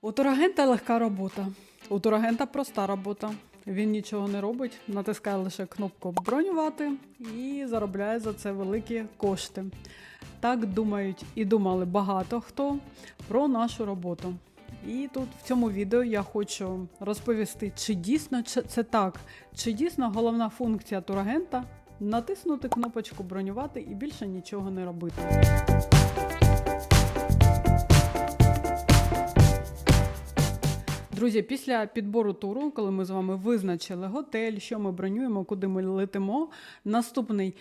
У турагента легка робота. У турагента проста робота. Він нічого не робить, натискає лише кнопку бронювати і заробляє за це великі кошти. Так думають і думали багато хто про нашу роботу. І тут в цьому відео я хочу розповісти, чи дійсно це так, чи дійсно головна функція турагента натиснути кнопочку бронювати і більше нічого не робити. Друзі, після підбору туру, коли ми з вами визначили готель, що ми бронюємо, куди ми летимо, наступний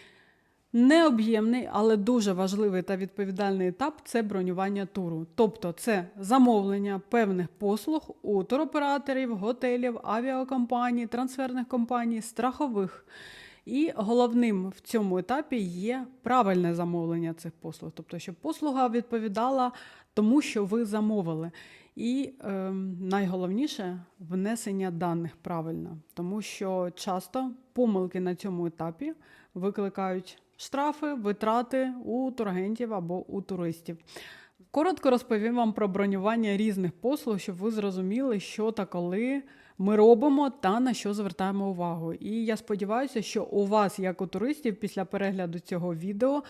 необ'ємний, але дуже важливий та відповідальний етап це бронювання туру. Тобто це замовлення певних послуг у туроператорів, готелів, авіакомпаній, трансферних компаній, страхових. І головним в цьому етапі є правильне замовлення цих послуг, тобто, щоб послуга відповідала тому, що ви замовили. І е, найголовніше внесення даних правильно, тому що часто помилки на цьому етапі викликають штрафи, витрати у турагентів або у туристів. Коротко розповім вам про бронювання різних послуг, щоб ви зрозуміли, що та коли ми робимо та на що звертаємо увагу. І я сподіваюся, що у вас, як у туристів, після перегляду цього відео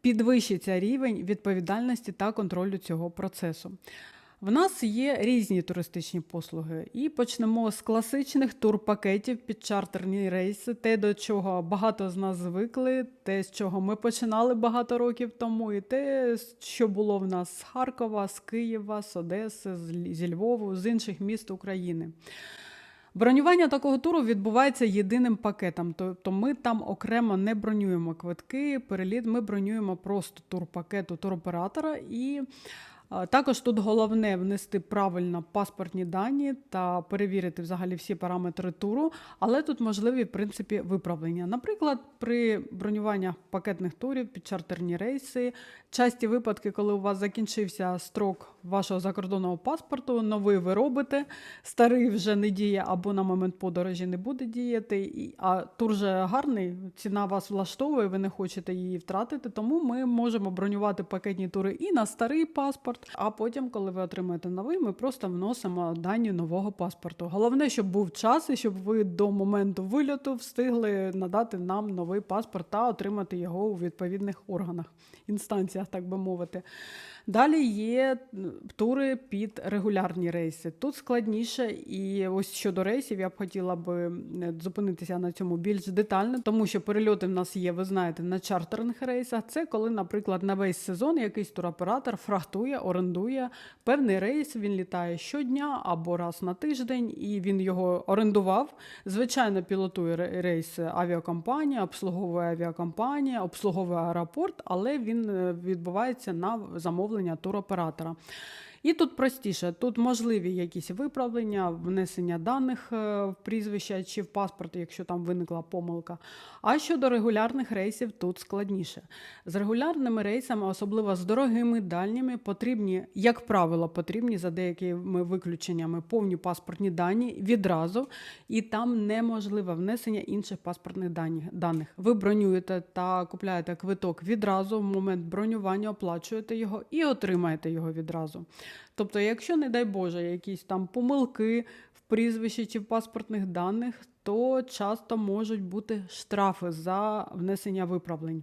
підвищиться рівень відповідальності та контролю цього процесу. В нас є різні туристичні послуги, і почнемо з класичних турпакетів під чартерні рейси, те, до чого багато з нас звикли, те, з чого ми починали багато років тому, і те, що було в нас з Харкова, з Києва, з Одеси, зі Львову, з інших міст України. Бронювання такого туру відбувається єдиним пакетом, тобто ми там окремо не бронюємо квитки, переліт, ми бронюємо просто турпакет у туроператора і. Також тут головне внести правильно паспортні дані та перевірити взагалі всі параметри туру, але тут можливі в принципі виправлення. Наприклад, при бронюванні пакетних турів під чартерні рейси, часті випадки, коли у вас закінчився строк вашого закордонного паспорту, новий ви робите, старий вже не діє або на момент подорожі не буде діяти, а тур вже гарний, ціна вас влаштовує, ви не хочете її втратити, тому ми можемо бронювати пакетні тури і на старий паспорт. А потім, коли ви отримаєте новий, ми просто вносимо дані нового паспорту. Головне, щоб був час і щоб ви до моменту вильоту встигли надати нам новий паспорт та отримати його у відповідних органах, інстанціях, так би мовити. Далі є тури під регулярні рейси. Тут складніше, і ось щодо рейсів я б хотіла би зупинитися на цьому більш детально, тому що перельоти в нас є, ви знаєте, на чартерних рейсах. Це коли, наприклад, на весь сезон якийсь туроператор фрахтує, орендує певний рейс. Він літає щодня або раз на тиждень, і він його орендував. Звичайно, пілотує рейс авіакомпанія, обслуговує авіакомпанія, обслуговує аеропорт, але він відбувається на замовлення замовлення туроператора. І тут простіше, тут можливі якісь виправлення, внесення даних е, в прізвище чи в паспорт, якщо там виникла помилка. А щодо регулярних рейсів, тут складніше. З регулярними рейсами, особливо з дорогими дальніми, потрібні, як правило, потрібні за деякими виключеннями повні паспортні дані відразу, і там неможливе внесення інших паспортних даних. Ви бронюєте та купляєте квиток відразу, в момент бронювання оплачуєте його і отримаєте його відразу. Тобто, якщо, не дай Боже, якісь там помилки в прізвищі чи в паспортних даних, то часто можуть бути штрафи за внесення виправлень.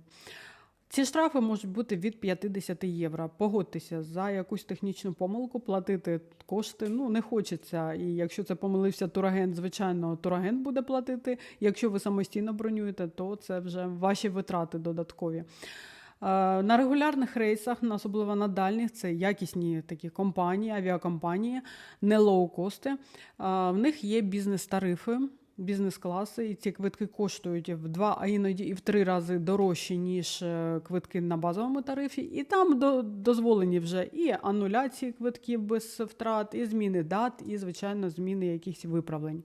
Ці штрафи можуть бути від 50 євро. Погодьтеся, за якусь технічну помилку платити кошти ну не хочеться. І якщо це помилився турагент, звичайно, турагент буде платити. Якщо ви самостійно бронюєте, то це вже ваші витрати додаткові. Е, на регулярних рейсах, особливо на дальніх, це якісні такі компанії, авіакомпанії, не лоукости. Е, в них є бізнес-тарифи. Бізнес-класи, і ці квитки коштують в два, а іноді і в три рази дорожче, ніж е, квитки на базовому тарифі. І там дозволені вже і ануляції квитків без втрат, і зміни дат, і, звичайно, зміни якихось виправлень.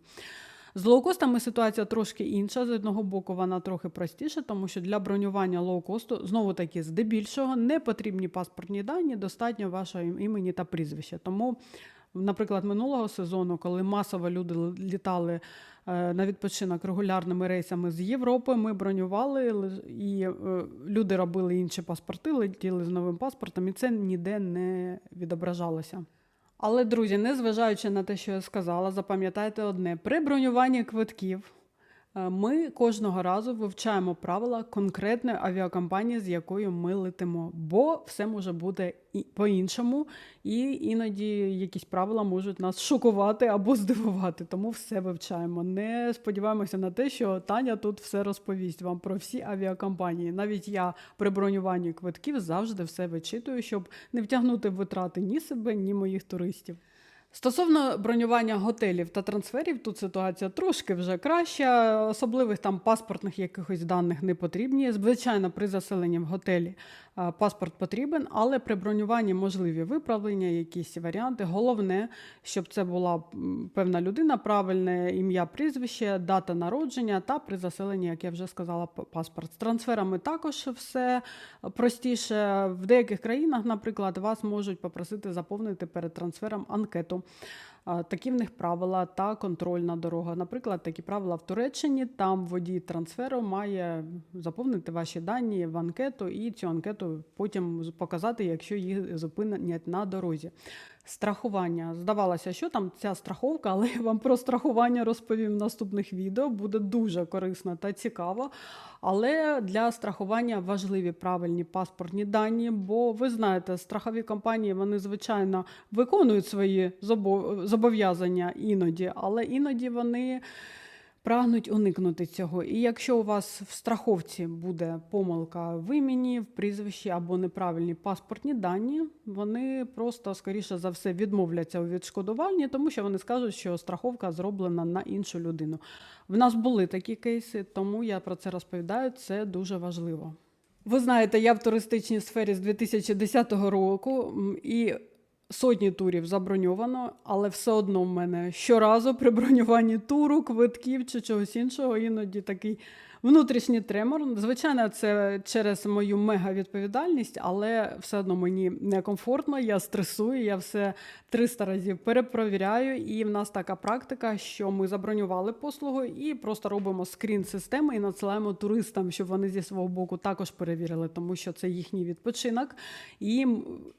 З лоукостами ситуація трошки інша. З одного боку, вона трохи простіша, тому що для бронювання лоукосту, знову таки, здебільшого, не потрібні паспортні дані, достатньо вашого імені та прізвища. Тому, наприклад, минулого сезону, коли масово люди літали е, на відпочинок регулярними рейсами з Європи, ми бронювали і е, люди робили інші паспорти, летіли з новим паспортом, і це ніде не відображалося. Але, друзі, незважаючи на те, що я сказала, запам'ятайте одне: при бронюванні квитків ми кожного разу вивчаємо правила конкретної авіакомпанії, з якою ми летимо, бо все може бути і по-іншому, і іноді якісь правила можуть нас шокувати або здивувати. Тому все вивчаємо. Не сподіваємося на те, що Таня тут все розповість вам про всі авіакомпанії. Навіть я при бронюванні квитків завжди все вичитую, щоб не втягнути в витрати ні себе, ні моїх туристів. Стосовно бронювання готелів та трансферів, тут ситуація трошки вже краща. Особливих там паспортних якихось даних не потрібні. Звичайно, при заселенні в готелі паспорт потрібен, але при бронюванні можливі виправлення, якісь варіанти. Головне, щоб це була певна людина, правильне ім'я, прізвище, дата народження та при заселенні, як я вже сказала, паспорт. З трансферами також все простіше. В деяких країнах, наприклад, вас можуть попросити заповнити перед трансфером анкету. А, Такі в них правила та контрольна дорога. Наприклад, такі правила в Туреччині. Там водій трансферу має заповнити ваші дані в анкету і цю анкету потім показати, якщо їх зупинять на дорозі. Страхування. Здавалося, що там ця страховка, але я вам про страхування розповім в наступних відео. Буде дуже корисно та цікаво. Але для страхування важливі правильні паспортні дані, бо ви знаєте, страхові компанії вони звичайно виконують свої зобо- зобов'язання іноді, але іноді вони прагнуть уникнути цього. І якщо у вас в страховці буде помилка в імені, в прізвищі або неправильні паспортні дані, вони просто, скоріше за все, відмовляться у відшкодуванні, тому що вони скажуть, що страховка зроблена на іншу людину. В нас були такі кейси, тому я про це розповідаю. Це дуже важливо. Ви знаєте, я в туристичній сфері з 2010 року і сотні турів заброньовано, але все одно в мене щоразу при бронюванні туру, квитків чи чогось іншого, іноді такий внутрішній тремор. Звичайно, це через мою мега-відповідальність, але все одно мені некомфортно, я стресую, я все 300 разів перепровіряю. І в нас така практика, що ми забронювали послугу і просто робимо скрін системи і надсилаємо туристам, щоб вони зі свого боку також перевірили, тому що це їхній відпочинок. І,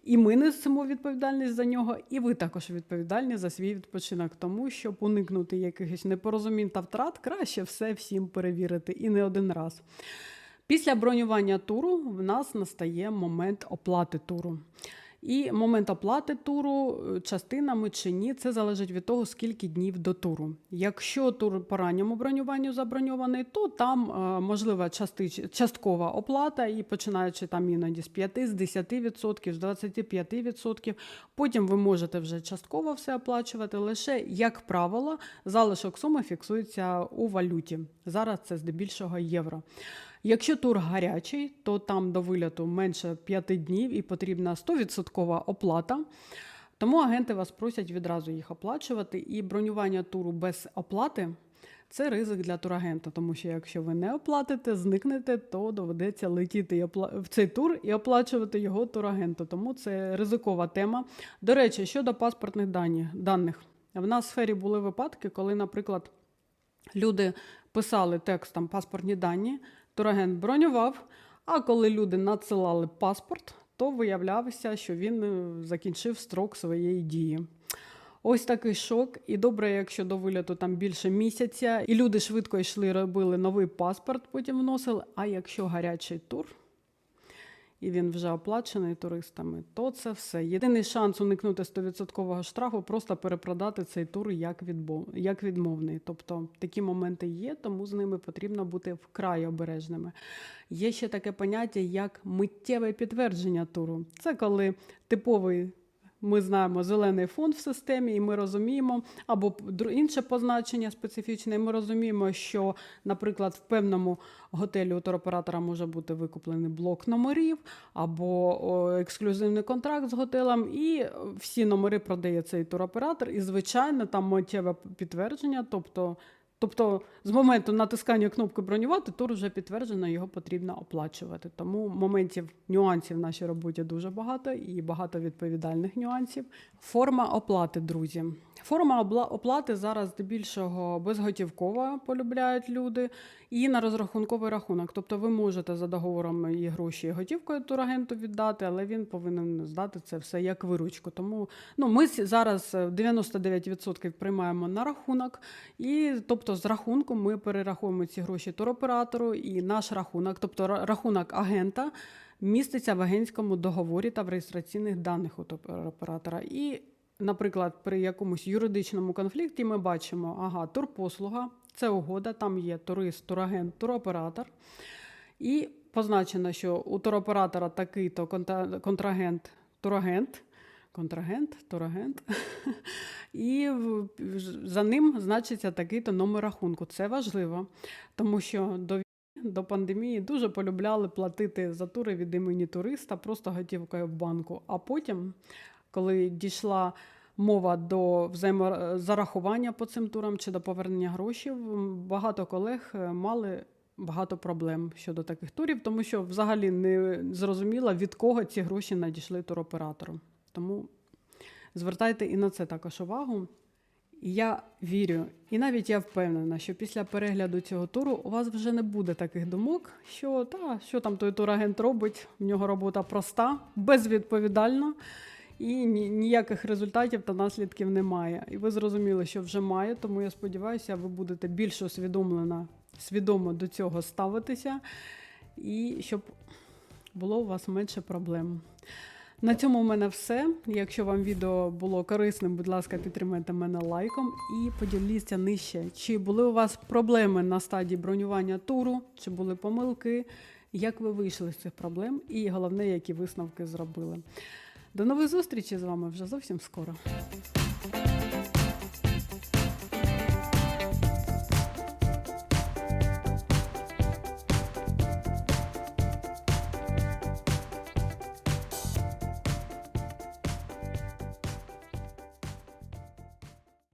і ми несемо відповідальність за нього, і ви також відповідальні за свій відпочинок. Тому щоб уникнути якихось непорозумінь та втрат, краще все всім перевірити і не один раз. Після бронювання туру в нас настає момент оплати туру. І момент оплати туру е, частинами чи ні, це залежить від того, скільки днів до туру. Якщо тур по ранньому бронюванню заброньований, то там е, можлива часткова оплата, і починаючи там іноді з 5, з 10%, з 25%. Потім ви можете вже частково все оплачувати. Лише, як правило, залишок суми фіксується у валюті. Зараз це здебільшого євро. Якщо тур гарячий, то там до вильоту менше 5 днів і потрібна 100% оплата. Тому агенти вас просять відразу їх оплачувати. І бронювання туру без оплати це ризик для турагента, тому що якщо ви не оплатите, зникнете, то доведеться летіти в цей тур і оплачувати його турагенту. Тому це ризикова тема. До речі, щодо паспортних даних, в нас в сфері були випадки, коли, наприклад, люди писали текстом паспортні дані, турагент бронював, а коли люди надсилали паспорт, то виявлялося, що він е, закінчив строк своєї дії. Ось такий шок. І добре, якщо до виліту там більше місяця, і люди швидко йшли, робили новий паспорт, потім вносили. А якщо гарячий тур, і він вже оплачений туристами, то це все. Єдиний шанс уникнути 100% штрафу просто перепродати цей тур як, відбов... як відмовний. Тобто такі моменти є, тому з ними потрібно бути вкрай обережними. Є ще таке поняття, як миттєве підтвердження туру. Це коли типовий. Ми знаємо зелений фон в системі, і ми розуміємо, або інше позначення специфічне, і ми розуміємо, що, наприклад, в певному готелі у туроператора може бути викуплений блок номерів або ексклюзивний контракт з готелем, і всі номери продає цей туроператор. І, звичайно, там миттєве підтвердження, тобто. Тобто з моменту натискання кнопки бронювати тур вже підтверджено, його потрібно оплачувати. Тому моментів нюансів в нашій роботі дуже багато і багато відповідальних нюансів. Форма оплати, друзі. Форма оплати зараз здебільшого безготівкова полюбляють люди і на розрахунковий рахунок. Тобто ви можете за договором і гроші і готівкою турагенту віддати, але він повинен здати це все як виручку. Тому ну, ми зараз е, 99% приймаємо на рахунок, і тобто з рахунку ми перераховуємо ці гроші туроператору, і наш рахунок, тобто рахунок агента. Міститься в агентському договорі та в реєстраційних даних у туроператора. І наприклад, при якомусь юридичному конфлікті ми бачимо, ага, турпослуга, це угода, там є турист, турагент, туроператор. І позначено, що у туроператора такий-то контрагент, турагент, контрагент, турагент. І за ним значиться такий-то номер рахунку. Це важливо, тому що до до пандемії дуже полюбляли платити за тури від імені туриста просто готівкою в банку. А потім, коли дійшла мова до взаємозарахування по цим турам чи до повернення грошей, багато колег е, мали багато проблем щодо таких турів, тому що взагалі не зрозуміло, від кого ці гроші надійшли туроператору. Тому звертайте і на це також увагу. Я вірю, і навіть я впевнена, що після перегляду цього туру у вас вже не буде таких думок, що та що там той турагент робить, в нього робота проста, безвідповідальна, і ні- ніяких результатів та наслідків немає. І ви зрозуміли, що вже має, тому я сподіваюся, ви будете більш усвідомлено, свідомо до цього ставитися, і щоб було у вас менше проблем. На цьому у мене все. Якщо вам відео було корисним, будь ласка, підтримайте мене лайком і поділіться нижче, чи були у вас проблеми на стадії бронювання туру, чи були помилки, як ви вийшли з цих проблем, і головне, які висновки зробили. До нових зустрічей з вами вже зовсім скоро.